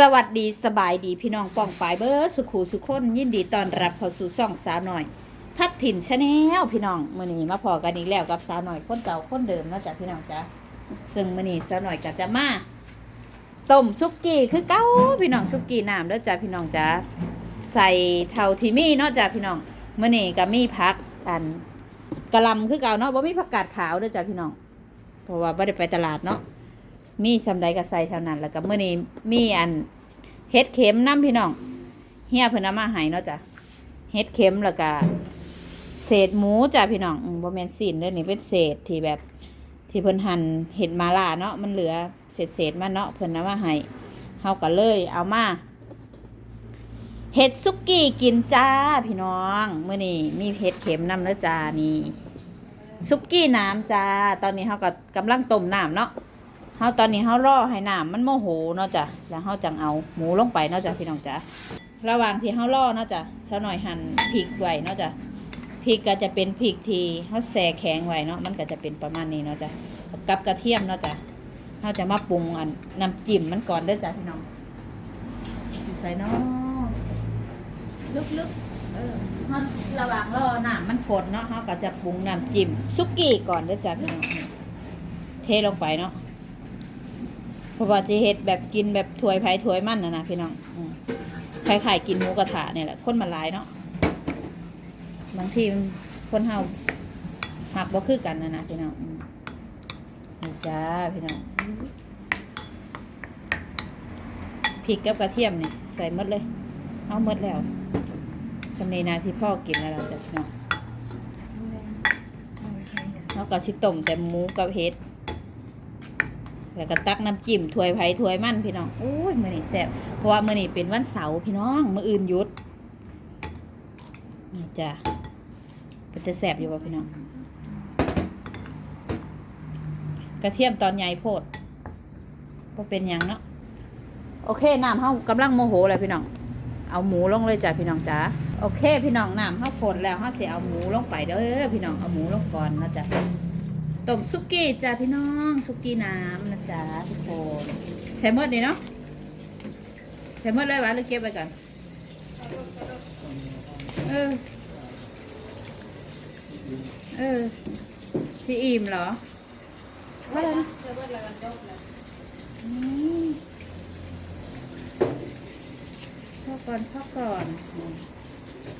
สวัสดีสบายดีพี่น้องป้องปายเบอร์สุขูสุขคนยินดีต้อนรับเข้าสู่ช่องสาวหน่อย พัดถิ่นชาแนลพี่น้องมื้อนี้มาพอกันอีกแล้วกับสาวหน่อยคนเก่าคนเดิมนาะจ้ะพี่น้องจ้ะซึ่งมื้อนี้สาวหน่อยก็จะมาต้มซุกี้คือเก้าพี่น้องซุกี้น้ำเด้อจ้ะพี่น้องจ้ะใส่เท่าที่มีเนาะจ้ะพี่น้องมื้อนี้ก็มีผักอันกะลำคือเก่าเนาะบ่มีผักกาดขาวด้อจ้ะพี่น้อง เพราะว่าบ่ได้ไปตลาดเนาะ มีสำใดก็ใส่เท่านั้น แล้วก็มื้อนี้มีอันเฮ็ดเข็มน้ำพี่น้องเฮียเพิ่นเอามาให้เนาะจ้ะเฮ็ดเข็มแล้วก็เศษหมูจ้ะพี่น้องบ่แม่นสิ้นเด้อนี่เป็นเศษที่แบบที่เพิ่นหั่นเห็ดมาล่าเนาะมันเหลือเศษเศษมันเนาะเพิ่นเอามาให้เฮาก็เลยเอามาเฮ็ดซุกี้กินจ้าพี่น้องเมื้อนี้มีเฮ็ดเข็มน้ำเด้อจ้านี่ซุกี้น้ำจ้า ตอนนี้เฮาก็กำลังต้มน้ำเนาะ เฮาตอนนี้เฮารอให้น้ำมันโมโหเนาะจ้ะแล้วเฮาจังเอาหมูลงไปเนาะจ้ะพี่น้องจ้ะระหว่างที่เฮารอเนาะจ้ะเท่าหน่อยหั่นพริกไว้เนาะจ้ะพริกก็จะเป็นพริกที่เฮาแช่แข็งไว้เนาะมันก็จะเป็นประมาณนี้เนาะจ้ะกับกระเทียมเนาะจ้ะเฮาจะมาปรุงอันน้ำจิ้มมันก่อนเด้อจ้ะพี่น้องอยู่ใส่เนาะลึกๆเออเฮาระหว่างรอน้ำมันฝนเนาะเฮาก็จะปรุงน้ำจิ้มซุกี้ก่อนเด้อจ้ะพี่น้องเทลงไปเนาะ ราะว่าจะเฮ็ดแบบกินแบบถวยไผ่ถวยมันนะนะพี่น้องอืมคล้ายๆกินหมูกระทะเนี่ยแหละคนมันหลายเนาะบางทีมันคนเฮาหักบ่คือกันนะนะพี่น้องอืมนี่จ้าพี่น้องพริกกับกระเทียมเนี่ยใส่หมดเลย เอาหมดแล้วทำในนาที่พ่อกินแล้วเราจะพี่น้องแล้วก็ชิต้มแต่หมูกับเห็ด แล้วก็ตักน้ำจิ้มถ้วยไผ่ถ้วยมันพี่น้องโอ้ยมื้อนี้แซ่บเพราะว่ามื้อนี้เป็นวันเสาร์พี่น้องมื้ออื่นหยุดนี่จ้ะก็จะแซ่บอยู่บ่พี่น้องกระเทียมตอนใหญ่โพดก็เป็นหยังเนาะโอเคน้ำเฮากำลังโมโหเลยพี่น้อง เอาหมูลงเลยจ้ะพี่น้องจ้าโอเค พี่น้องน้ำเฮาฝนแล้วเฮาเสิเอาหมูลงไปเด้อพี่น้องเอาหมูลงก่อนนะจ๊ะ ต้มซุกี้จ้าพี่น้องซุกี้น้ำนะจ๊ะทุกคนใช้หมดนี่เนาะใช้หมดเลยวะหรือเก็บไว้ก่อนเออเออพี่อิ่มเหรอว่าอะไรนะอืมเข้าก่อนเข้าก่อน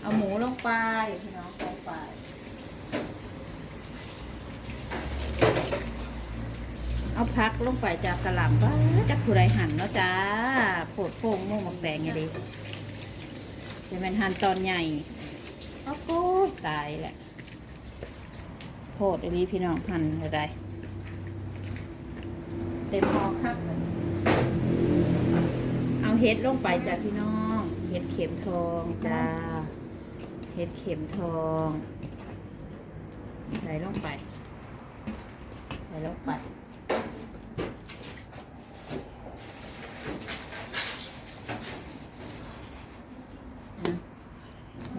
เอาหมูลงไปพี่น้องลงไป เอาพักลงไปจากกระหล่ำว่าจักผู้ใดหั่นเนาะจ้าโผดโพงม่วงหมกแดงไงดิจะเป็นหั่นตอนใหญ่โอ้โหตายแหละโพดอันนี้พี่น้องหั่นอะไรเต็มหม้อครับเอาเห็ดลงไปจ้าพี่น้องเห็ดเข็มทองจ้าเห็ดเข็มทองใส่ลงไปใส่ลงไป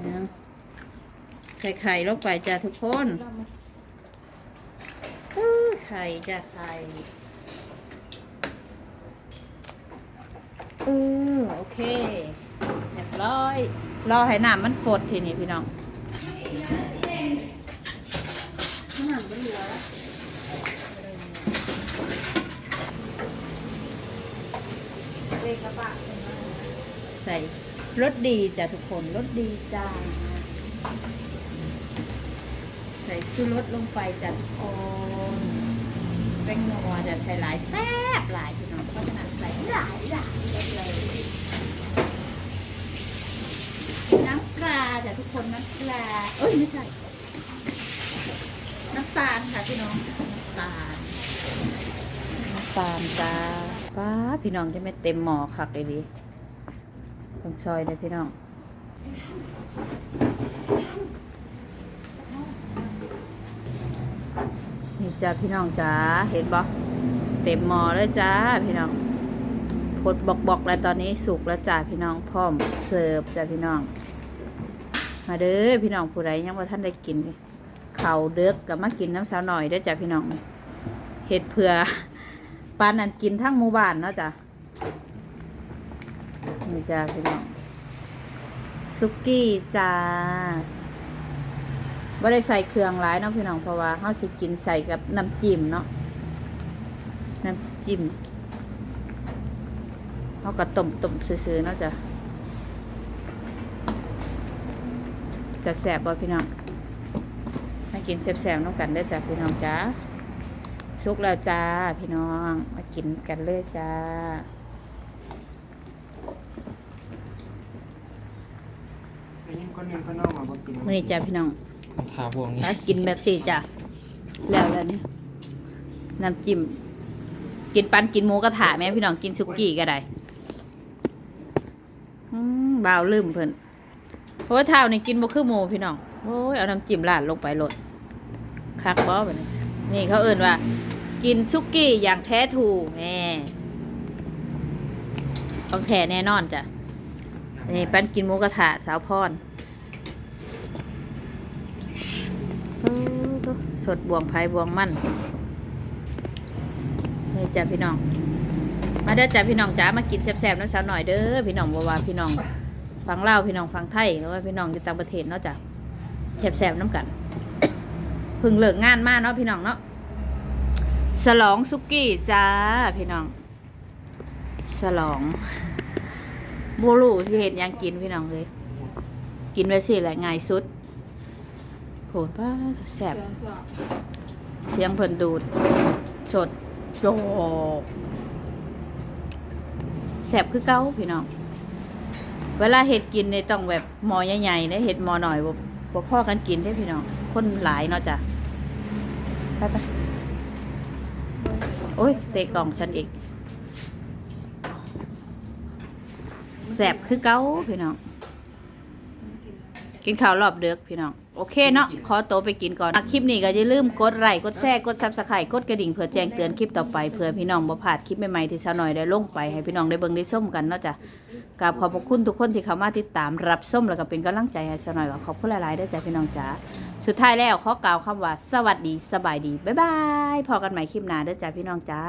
นะ ใส่ไข่ลงไปจ้ะทุกคนอื้อไข่จ้ะไข่อือโอเคเรียบร้อย รอให้น้ำมันฝดทีนี้พี่น้องน้ำมันเหลือใส่รสดีจ้ะทุกคนรสดีจ้าใส่ ชูรสลงไปจ้ะทุกคนแป้งนัวจะใส่หลายแซ่บหลายพี่น้องเพราะฉะนั้นใส่หลายหลายเลยน้ำปลาจ้ะทุกคนน้ำปลาเอ้ยไม่ใช่น้ำตาลค่ะพี่น้องน้ำตาลน้ำตาลจ้าป้าพี่น้องจะไม่เต็มหมอคักเลยดีต้องซอยเลยพี่น้อง จ้าพี่น้องจ้าเห็นบ่เต็มหม้อเลยจ้าพี่น้องพดบอกบอกๆแล้วตอนนี้สุกแล้วจ้าพี่น้องพร้อมเสิร์ฟจ้าพี่น้อง มาเด้อพี่น้องผู้ใดยังว่าท่านได้กินเข่าเด็กกับมากินน้ำสาวหน่อยเด้อจ้าพี่น้องเห็ดเผื่อปานนั้นกินทั้งหมู่บ้านเนาะจ้านี่จ้าพี่น้องซุกี้จ้า ไม่ได้ใส่เครื่องหลายเนาะพี่น้องเพราะว่าเขาสิกินใส่กับน้ำจิ้มเนาะน้ำจิ้มเขาก็ต้มต้มซื่อๆเนาะจ้ะจะแสบบ่พี่น้องมากินแสบๆน้องกันได้อจ้ะพี่น้องจ้าสุกแล้วจ้าพี่น้องมากินกันเลยจ้าไอ้ยิ่งคนหนึงเขานอกมาบ่กินมื่อนี้จ้าพี่น้อง ทาพวกนี้มากินแบบสี่จ้ะแล้วแล้วเนี่ยน้ำจิ้มกินปันกินหมูกระถาแม่พี่น้องกินซุกี้ก็ได้อืมบ่าวลืมเพิ่นเพราะว่าเท้านี่กินบ่คือหมูพี่น้องโอ้ยเอาน้ำจิ้มราดลงไปโลดคักบ่แบบนี้นี่เขาเอิ่นว่า กินซุกี้อย่างแท้ถูกแม่ของแท้แน่นอนจ้ะนี่ปันกินหมูกระถาสาวพร เออ สดบวงไผ่บวงมันนี่จ้ะพี่น้อง มาเด้อจ้ะพี่น้องจ้ามากินแซ่บๆน้ำสาวหน่อยเด้อพี่น้องบ่ว่าพี่น้องฟังเล่าพี่น้องฟังไทยหรือว่าพี่น้องอยู่ต่างประเทศเนาะจ้ะแซ่บๆน้ำกันพึ่งเลิกงานมากเนาะพี่น้องเนาะฉลองซุกี้จ้าพี่น้องฉลองโบลูที่เห็นยังกินพี่น้องเลย กินไว้สิแหละง่ายสุด โหป้าแสบเสียงเพิ่นดูด สดโจกแสบคือเก้าพี่น้อง เวลาเห็ดกินเนี่ยต้องแบบหมอใหญ่ๆเนี่ยเห็ดหมอหน่อยบ่บ่พ่อกันกินได้อพี่น้อง คนหลายเนาะจ้ะ ไปไปโอ้ยเตะกล่องฉันอีกแสบคือเก้าพี่น้อง กินข้าวรอบเดือกพี่น้อง โอเคเนาะขอโตวไปกินก่อนอะคลิปนี้ก็อย่าลืมกดไลค์กดแชร์กดซับสไครต์กดกระดิ่งเพื่อแจ้งเตือนคลิปต่อไปเพื่อพี่น้องบ่พลาดคลิปใหม่ๆที่ชาวหน่อยได้ลงไปให้พี่น้องได้เบิ่งได้ส้มกันเนาะจ้ะกราบขอบพระคุณทุกคนที่เข้ามาติดตามรับส้มแล้วก็เป็นกำลังใจให้ชาวหน่อยก็ขอบคุณหลายๆด้วยจ้ะพี่น้องจ๋าสุดท้ายแล้วขอกล่าวคำว่า สวัสดีสบายดีบ๊ายบายพอกันใหม่คลิปหน้าเด้อจ้ะพี่น้องจ๋า